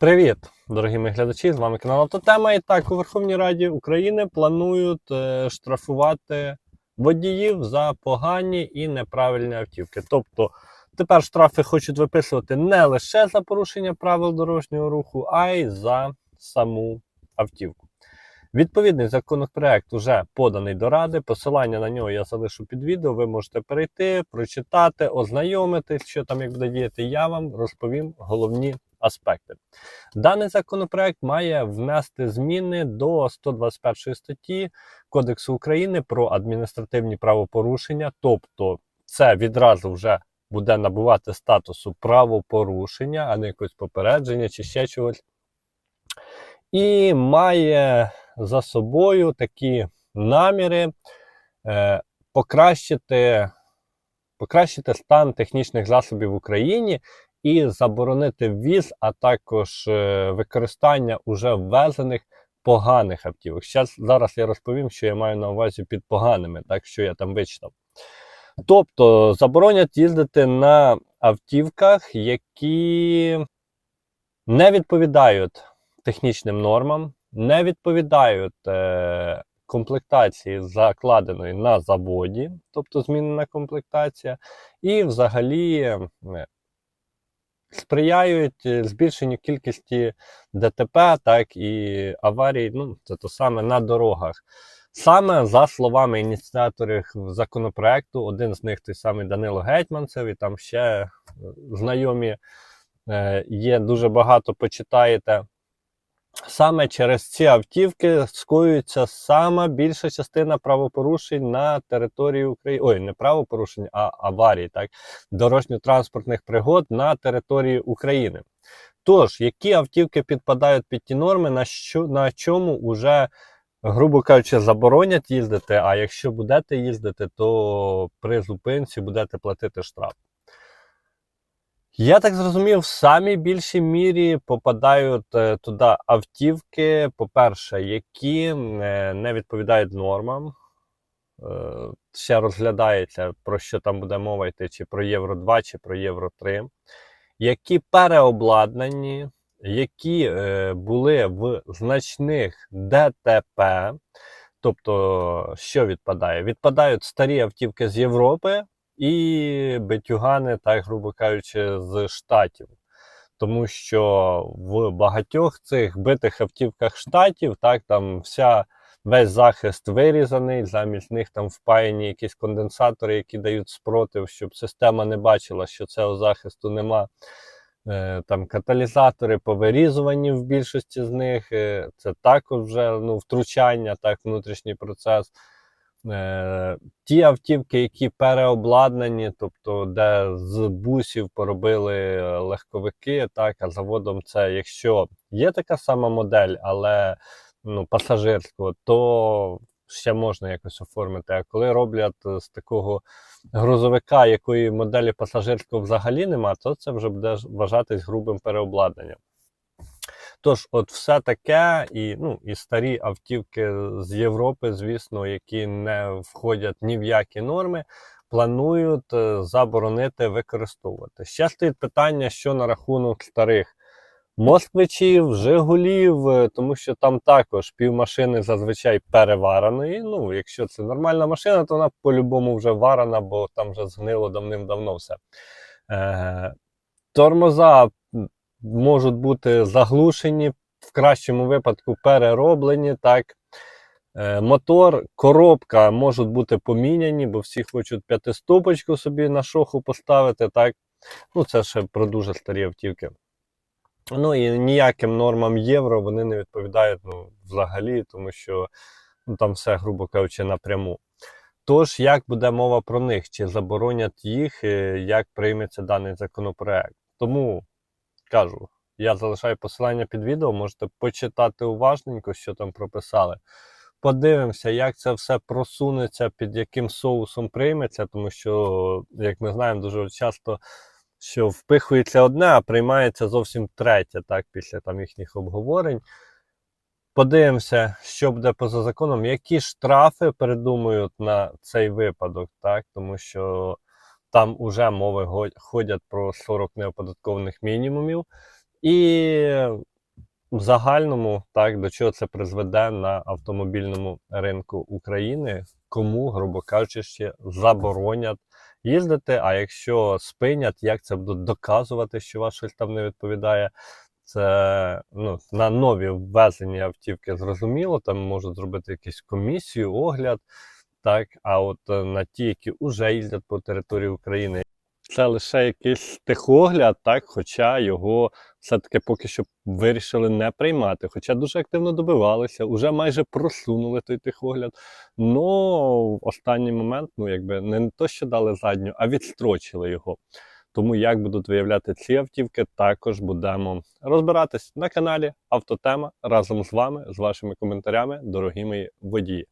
Привіт, дорогі мої глядачі! З вами канал Автотема. І так, у Верховній Раді України планують е, штрафувати водіїв за погані і неправильні автівки. Тобто тепер штрафи хочуть виписувати не лише за порушення правил дорожнього руху, а й за саму автівку. Відповідний законопроект вже поданий до Ради. Посилання на нього я залишу під відео. Ви можете перейти, прочитати, ознайомитись, що там як буде діяти. Я вам розповім головні аспекти. Даний законопроект має внести зміни до 121 статті Кодексу України про адміністративні правопорушення, тобто це відразу вже буде набувати статусу правопорушення, а не якось попередження чи ще чогось. І має за собою такі наміри е, покращити, покращити стан технічних засобів в Україні і заборонити ввіз, а також е, використання уже ввезених поганих автівок. Щас, зараз я розповім, що я маю на увазі під поганими, так що я там вичитав. Тобто заборонять їздити на автівках, які не відповідають технічним нормам, не відповідають е, комплектації, закладеної на заводі, тобто змінена комплектація, і взагалі е, сприяють е, збільшенню кількості ДТП, так і аварій, ну, це то саме на дорогах. Саме за словами ініціаторів законопроекту, один з них той самий Данило Гетьманцев, і там ще е, знайомі е, є дуже багато, почитаєте. Саме через ці автівки скоюється сама більша частина правопорушень на території України. Ой, не правопорушень, а аварій, так, дорожньо-транспортних пригод на території України. Тож, які автівки підпадають під ті норми, на що на чому вже, грубо кажучи, заборонять їздити, а якщо будете їздити, то при зупинці будете платити штраф. Я так зрозумів, в самій більшій мірі попадають е, туди автівки, по-перше, які е, не відповідають нормам. Е, ще розглядається, про що там буде мова йти, чи про Євро 2, чи про Євро 3, які переобладнані, які були в значних ДТП. Тобто, що відпадає? Відпадають старі автівки з Європи і битюгани, так грубо кажучи, з штатів. Тому що в багатьох цих битих автівках штатів, так там вся весь захист вирізаний, замість них там впаяні якісь конденсатори, які дають спротив, щоб система не бачила, що цього захисту нема. Е, Там каталізатори повирізувані в більшості з них. е, Це також вже ну, втручання, так, внутрішній процес. Е, Ті автівки, які переобладнані, тобто де з бусів поробили е, легковики, так, а заводом це, якщо є така сама модель, але ну, пасажирського, то ще можна якось оформити. А коли роблять е, з такого грузовика, якої моделі пасажирського взагалі нема, то це вже буде вважатись грубим переобладнанням. Тож, от все таке, і ну, і старі автівки з Європи, звісно, які не входять ні в які норми, планують е, заборонити використовувати. Ще стоїть питання, що на рахунок старих москвичів, Жигулів, е, тому що там також півмашини зазвичай перевареної. Ну, якщо це нормальна машина, то вона по-любому вже варена, бо там вже згнило давним-давно все. Е, Тормоза можуть бути заглушені, в кращому випадку перероблені. так. Е, Мотор, коробка можуть бути поміняні, бо всі хочуть п'ятиступочку собі на шоху поставити. так. Ну, Це ще про дуже старі автівки. Ну і ніяким нормам євро вони не відповідають ну, взагалі, тому що ну, там все, грубо кажучи, напряму. Тож, як буде мова про них, чи заборонять їх, е, як прийметься даний законопроект. Тому кажу, я залишаю посилання під відео, можете почитати уважненько, що там прописали. Подивимося, як це все просунеться, під яким соусом прийметься, тому що, як ми знаємо, дуже часто що впихується одне, а приймається зовсім третє, так, після там їхніх обговорень. Подивимося, що буде поза законом, які штрафи придумують на цей випадок, так, тому що там уже мови ходять про 40 неоподаткованих мінімумів. І в загальному, так, до чого це призведе на автомобільному ринку України, кому, грубо кажучи, ще заборонять їздити. А якщо спинять, як це будуть доказувати, що вас щось там не відповідає. Це ну, на нові ввезені автівки зрозуміло, там можуть зробити якусь комісію, огляд. Так, а от е, на ті, які вже їздять по території України, це лише якийсь техогляд, так, хоча його все-таки поки що вирішили не приймати. Хоча дуже активно добивалися, вже майже просунули той техогляд. Ну, в останній момент, ну якби не то, що дали задню, а відстрочили його. Тому як будуть виявляти ці автівки, також будемо розбиратись на каналі Автотема разом з вами, з вашими коментарями, дорогі мої водії.